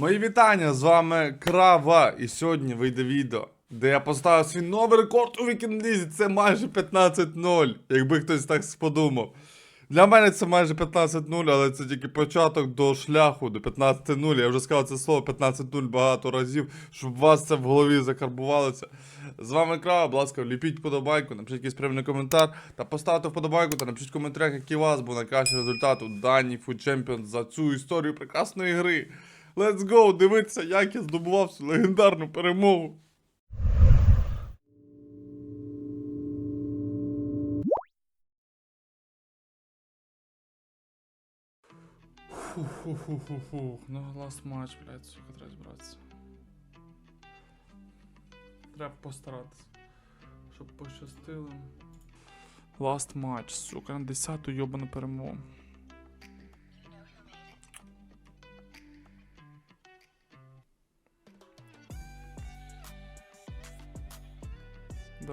Мої вітання, з вами Крава. І сьогодні вийде відео, де я поставив свій новий рекорд у вікінлізі. Це майже 15-0, якби хтось так подумав. Для мене це майже 15-0, але це тільки початок до шляху, до 15-0. Я вже сказав це слово 15-0 багато разів, щоб вас це в голові закарбувалося. З вами Крава, будь ласка, вліпіть вподобайку, напишіть якийсь приємний коментар та поставте вподобайку та напишіть в коментарях, який у вас був найкращий результат у даній Food Champions за цю історію прекрасної гри. Let's go! Дивитися, як я здобував цю легендарну перемогу. Фух-фух-фух-фух. Ну, last матч, блядь, сука, треба збиратися. Треба постаратися. Щоб пощастило. Last матч, сука, на 10-ту йобану перемогу.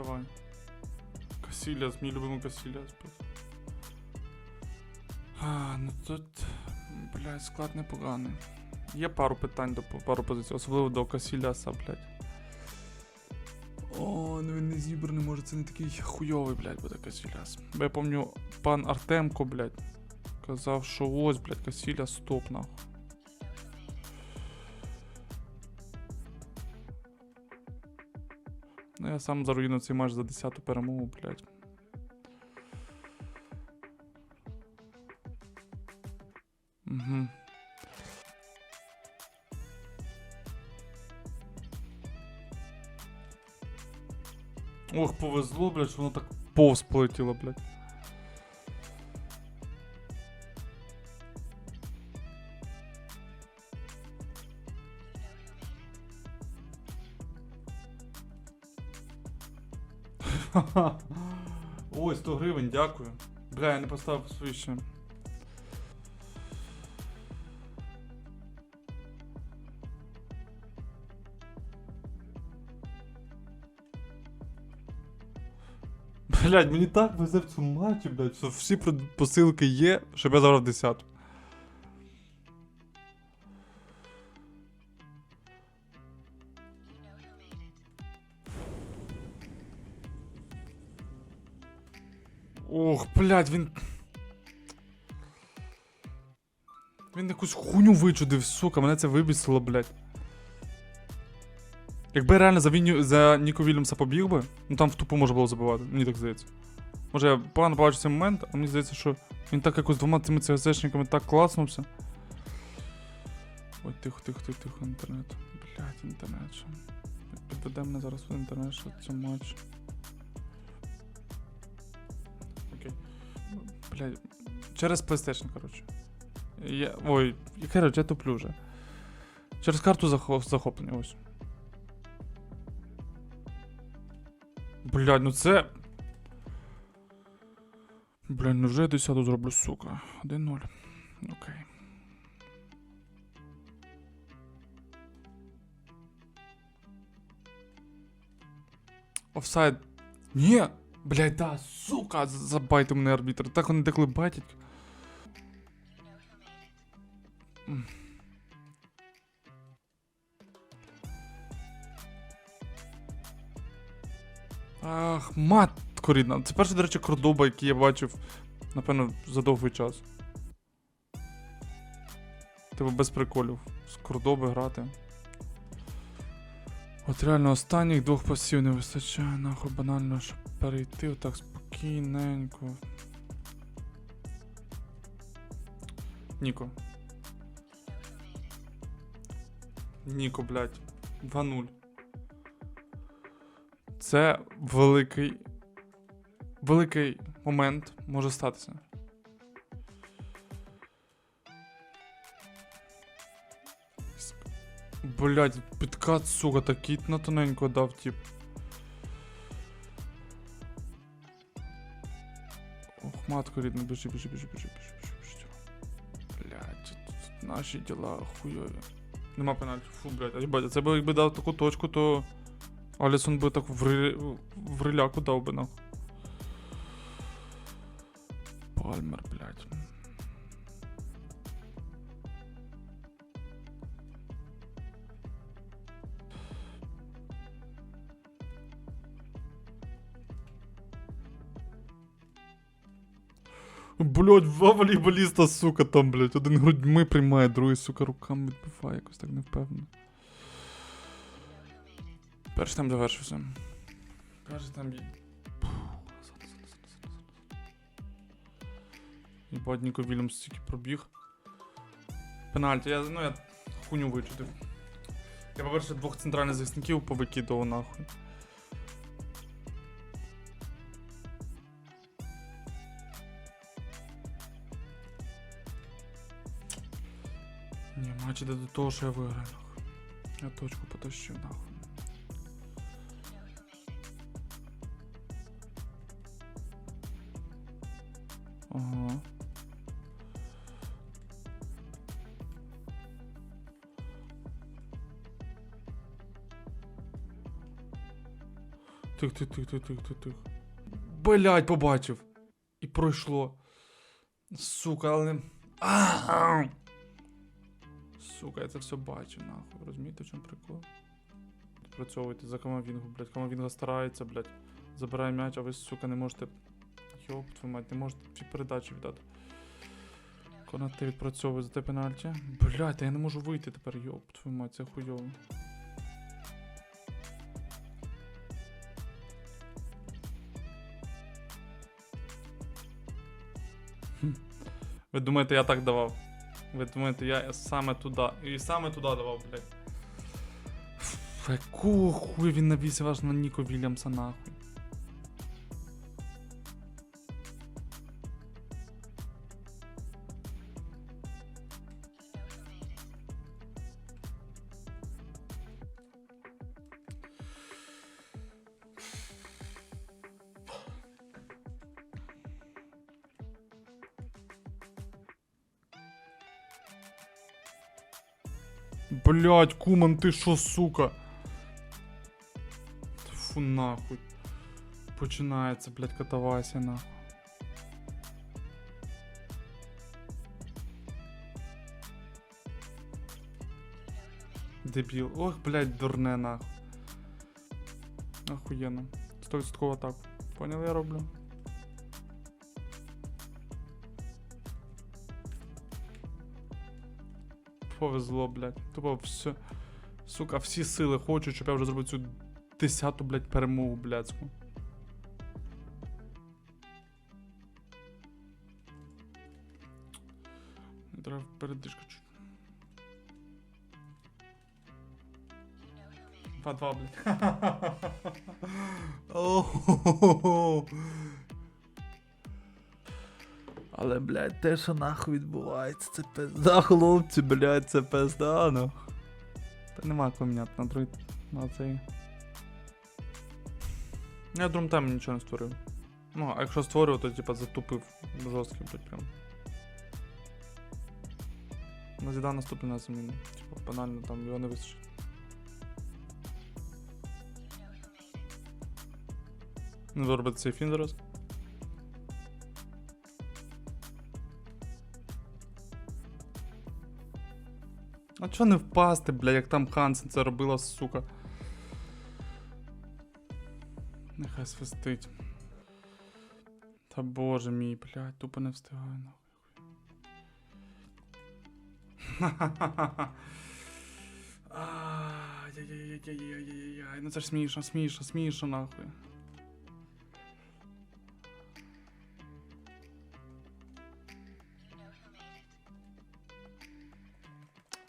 Давай. Касіляс, мій любимий Касіляс. А, ну тут. Блядь, склад непоганий. Є пару питань до пару позицій, особливо до Касіляса, блядь. О, ну він не зібраний, може це не такий хуйовий, блядь, буде Касіляс. Бо я пам'ятаю, пан Артемко, блядь, казав, що ось, блядь, Касіляс стоп, нахуй. Ну я сам заруїну цей матч за 10-ту перемогу, блядь. Угу. Ох, повезло, блядь, воно так повз полетіло, блядь. Ой, 100 гривень, дякую. Бля, я не поставив свої ще. Блядь, мені так везе в цьому матчі, блядь, що всі посилки є, щоб я забрав 10. Ох, блядь, він. Він якусь хуйню вичудив, сука, мене це вибісило, блядь. Якби я реально за, Вінню, за Ніко Вільямса побіг би, ну там в тупу можна було забивати, мені так здається. Може я погано бачу цей момент, а мені здається, що він так якось двома цими ЦСшниками так класнувся. Ой, тихо, тихо, тихо, тихо, інтернет. Блять, інтернет. Що? Підведе мене зараз в інтернет, що це матч. Блять. Через PlayStation, коротше. Я... Ой, коротше, я туплю вже. Через карту захо- захоплення, ось. Блядь, ну це. Блядь, ну вже я 10 зроблю, сука. 1-0. Окей. Офсайд. Ні! Блядь, да, сука! Забайте мене арбітр. Так вони деколи байтять. М. Ах, матко рідна. Це перший, до речі, кордоба, який я бачив, напевно, за довгий час. Типу без приколів. З кордоби грати. От реально останніх двох пасів не вистачає, нахуй банально, щоб перейти отак спокійненько. Ніко. Ніко, блядь. 2-0. Це великий. Великий момент може статися. Блять, підкат, сука, такий на тоненько дав, тип. Ох, матко рідна, біжи, біжи, біжи, біжи, біжи, біжи, біжи. Блять, тут наші діла хуйові. Нема пенальті. Фу, блять, а їбать, це би якби дав таку точку, то. Алісон би так в, ри... в риляку дав би нахуй. Пальмер, блядь. Блять, два волейболіста, сука, там, блять. Один грудьми приймає, другий, сука, руками відбиває, якось так невпевнено. Перший там завершився. Перший там. Єбать, Ніко Вільямс стільки пробіг. Пенальті, я, ну я хуйню вичитив. Я, по-перше, двох центральних захисників повикидував нахуй. Ні, матч іде до того, що я виграю. Я точку потащу, нахуй. Ага. Тих, тих, тих, тих, тих, тих, тих. Блять, побачив. І пройшло. Сука, але. не- А! Сука, я це все бачу, нахуй. Розумієте, в чому прикол? Працьовуйте за Камавінгу, блядь. Камавінга старається, блядь. Забирає м'яч, а ви, сука, не можете. Йоп, твою мать, не можете всі передачі віддати. Конати відпрацьовує за те пенальті. Блядь, та я не можу вийти тепер, йоп, твою мать, це хуйово. Ви думаєте, я так давав? Ви думаєте, я саме туди. І саме туди давав, блядь. Якого хуя він навісив аж на Ніко Вільямса нахуй? Блять, куман, ти шо, сука? Фу нахуй. Починається, блять, катавасія нахуй. Дебіл. Ох, блять, дурне нахуй. Охуєнно. 100% атаку. Понял, я роблю? Повезло, блядь. Тупо все. Сука, всі сили хочуть, щоб я вже зробив цю десяту, блядь, перемогу, блядську. Треба передишка чуть. 2-2, блядь. Але, блядь, те, що нахуй відбувається, це пизда, хлопці, блядь, це пизда, ну. Та нема кого на другий. На цей. Я в там нічого не створив. Ну, а якщо створював, то типа затупив жорсткий, блядь, прям. На Зідан наступний на заміну. Типа, банально там його не вистачить. Не зробити цей фін зараз. А чого не впасти, бля, як там Хансен це робила, сука. Нехай свистить. Та боже мій, блядь, тупо не встигаю нахуй. Ай-яй-яй-яй-яй-яй-яй, ну це ж смішно, смішно, смішно, нахуй.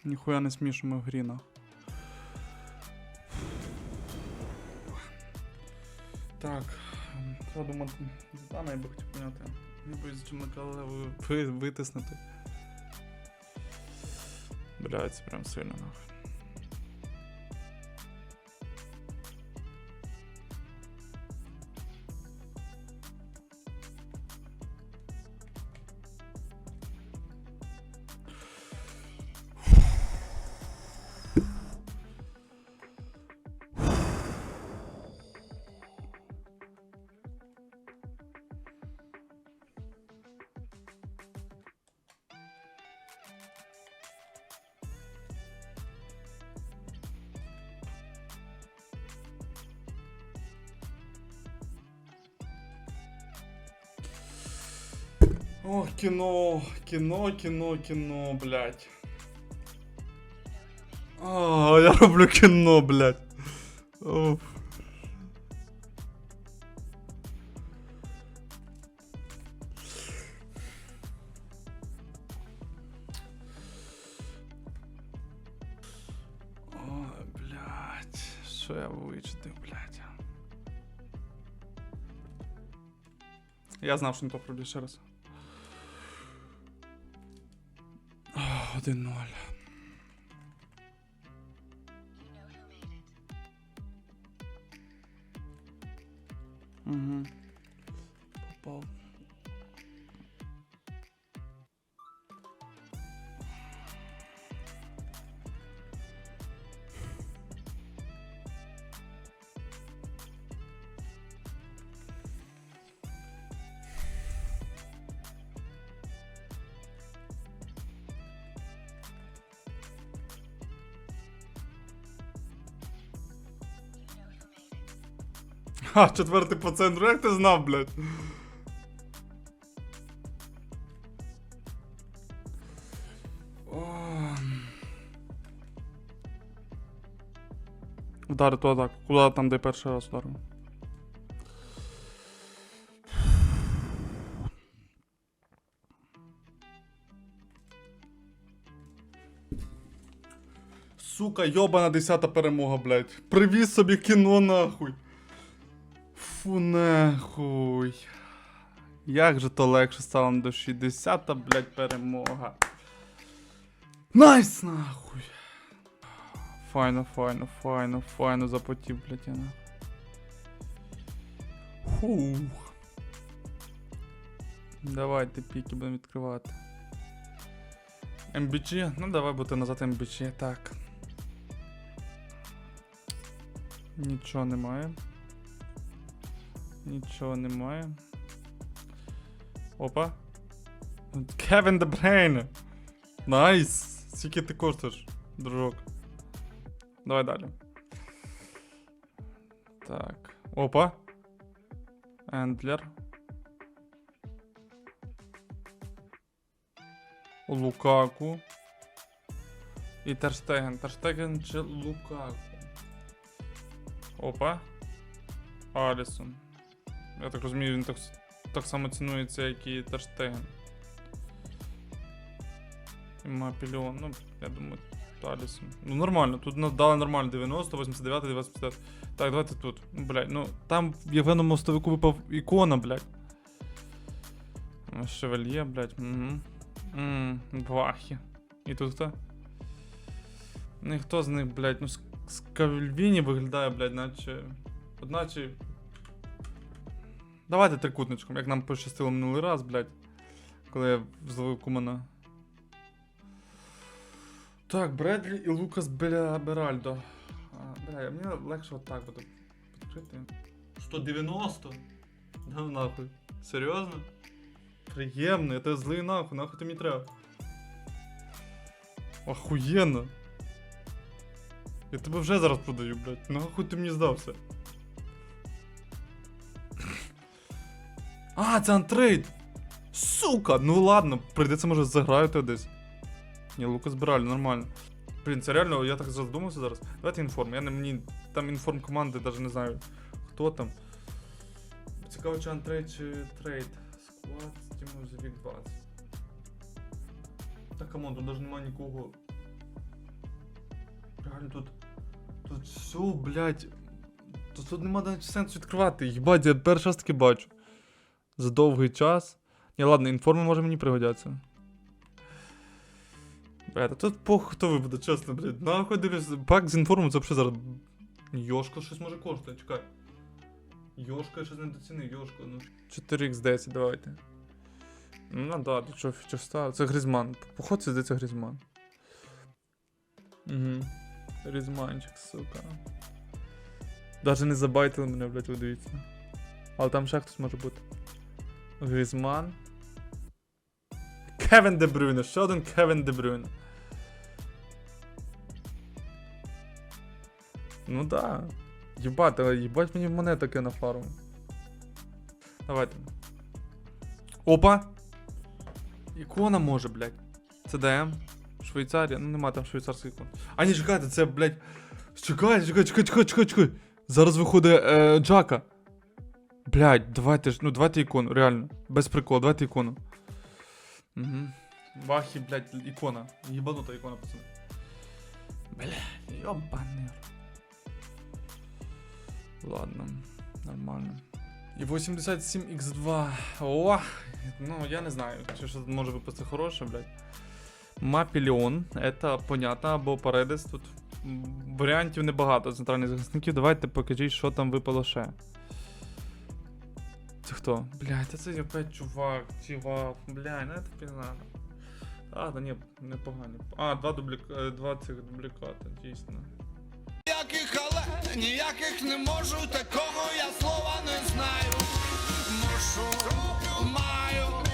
Ніхуя не смішимо ми в грі. Так, треба думати. Зідана я би хотів поняти. Не боюсь, чим накалеву витиснути. Блядь, це прям сильно нахуй. Ох, кіно, кіно, кіно, кіно, блядь. А, я роблю кіно, блядь. Оф. Ой, блядь, що я вичитив, блядь. Я знав, що не то роблю ще раз. Ах, 1-0. Угу. Ха, четвертий по центру, як ти знав, блядь? О. Вдари ту атаку. Куда там, де перший раз ударив? Сука, йобана десята перемога, блядь. Привіз собі кіно нахуй. Фу нахуй. Як же то легше стало душі. Десята, блядь, перемога. Найс нахуй. Файно, файно, файно, файно запотів, блядь, я. Фух. Давайте піки будемо відкривати. MBG? Ну давай бути назад MBG, так. Нічого немає. Нічого немає. Опа. Кевін Дебрейн. Найс. Скільки ти коштуєш, дружок? Давай далі. Так. Опа. Ендлер. Лукаку. І Терштеген. Терштеген чи Лукаку? Опа. Алісон. Я так розумію, він так, так само цінується, як і Терштеген. І Мапільон. Ну, я думаю, Алісон. Ну нормально, тут дали нормально 90, 89, 95. Так, давайте тут. Ну, блядь, ну там в Євгену мостовику випав ікона, блядь. Шевельє, блядь. Угу. Ммм, Вахі. І тут хто? Ніхто з них, блядь, ну з виглядає, блядь, наче. Одначе. Давайте трикутничком, як нам пощастило минулий раз, блядь. Коли я зловив кумана. Так, Бредлі і Лукас Беля Беральдо. А, бля, мені легше отак буде відкрити. 190? Да нахуй. Серйозно? Приємно, я тебе злий нахуй, нахуй ти мені треба. Охуєнно. Я тебе вже зараз продаю, блядь. Нахуй ти мені здався. А, це антрейд! Сука! Ну ладно, прийдеться, може, заграю тебе десь. Ні, Лукас Браль, нормально. Блін, це реально, я так задумався зараз. Давайте інформ. Я не мені. Там інформ команди, навіть не знаю. Хто там. Цікаво, чи антрейд, чи трейд. Склад, Тіму Зевік 20. Та камон, тут навіть немає нікого. Реально тут. Тут все, блядь. Тут, тут нема навіть сенсу відкривати. Їбать, я перший раз таки бачу. За довгий час. Ні, ладно, інформи може мені пригодяться. Блядь, а тут похуй хто вибуде, чесно, блядь. Нахуй дивлюсь, пак з інформом це взагалі зараз. Йошка щось може коштує, чекай. Йошка я щось не доцінив, Йошка, ну. 4х10, давайте. Ну да, до чого фічер став. Це Грізман. Походу це здається Грізман. Угу. Грізманчик, сука. Даже не забайтили мене, блядь, ви дивіться. Але там ще хтось може бути. Грізман. Кевін Де Брюйне, ще один Кевін Де Брюйне. Ну да. Єбать, їбать мені мене таке на фарму. Давайте. Опа! Ікона може, блядь. ДМ. Швейцарія. Ну нема там швейцарських ікон. А ні, чекайте, це, блядь. Чекайте, чекайте, чекайте, чекайте, чекайте, чекайте. Зараз виходить е, Джака. Блядь, давайте ж, ну давайте ікону, реально. Без приколу, давайте ікону. Угу. Бахі, блядь, ікона. Єбанута ікона, пацани. Бля, йобаний. Ладно, нормально. І 87x2. О, ну я не знаю, чи що тут може випасти хороше, блядь. Мапіліон, это понятно, або Паредес. Тут варіантів небагато центральних захисників. Давайте покажіть, що там випало ще. Це хто? Блядь, це опять чувак, чувак, блядь, ну це пізна. А, да ні, непогані. А, два дубліка... Е, два цих дубліката, дійсно. Ніяких але, ніяких не можу, такого я слова не знаю. Мушу, маю.